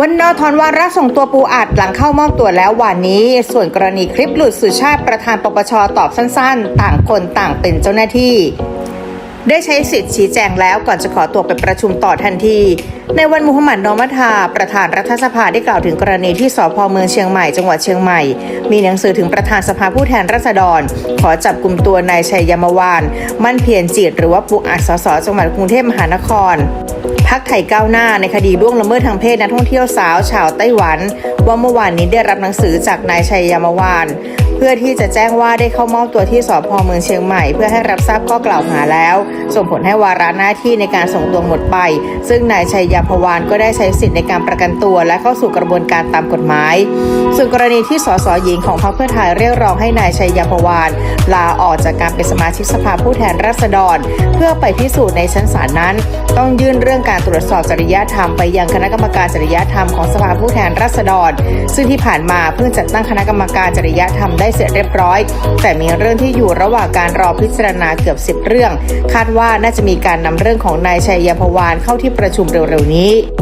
วันนอทอนวาระส่งตัวปูอัดหลังเข้ามอบตัวแล้ววันนี้ ส่วนกรณีคลิปหลุดสุชาติประธานปปชตอบสั้นๆ ต่างคนต่างเป็นเจ้าหน้าที่ ได้ใช้สิทธิ์ชี้แจงแล้วก่อนจะขอตัวไปประชุมต่อทันทีในวันมุฮัมหมัดนอมัทา ประธานรัฐสภาได้กล่าวถึงกรณีที่สพเมืองเชียงใหม่จังหวัดเชียงใหม่ มีหนังสือถึงประธานสภาผู้แทนราษฎร ขอจับกลุ่มตัวนายชัยยามวาน มั่นเพียรจิต หรือว่าปุกอัดสสจังหวัดกรุงเทพมหานครพักไทยก้าวหน้าในคดีล่วงละเมิดทางเพศนักท่องเที่ยวสาวชาวไต้หวัน ว่าเมื่อวานนี้ได้รับหนังสือจากนายชัยยามวานเพื่อที่จะแจ้งว่าได้เข้ามอบตัวที่สพเมืองเชียงใหม่ เพื่อให้รับทราบข้อกล่าวหาแล้ว ส่งผลให้วาระหน้าที่ในการส่งตัวหมดไป ซึ่งนายชัยยามพวานก็ได้ใช้สิทธิ์ในการประกันตัว และเข้าสู่กระบวนการตามกฎหมาย ส่วนกรณีที่สสหญิงของพรรคเพื่อไทยเรียกร้องให้นายชัยยามพวานลาออกจากการเป็นสมาชิกสภาผู้แทนราษฎร เพื่อไปพิสูจน์ในชั้นศาลนั้น ต้องยื่นเรื่องการตรวจสอบจริยธรรมไปยังคณะกรรมการจริยธรรมของสภาผู้แทนราษฎร ซึ่งที่ผ่านมาเพิ่งจัดตั้งคณะกรรมการจริยธรรมได้เสร็จเรียบร้อย แต่มีเรื่องที่อยู่ระหว่างการรอพิจารณาเกือบ 10 เรื่อง คาดว่าน่าจะมีการนำเรื่องของนายชัยยาพวานเข้าที่ประชุมเร็วนี้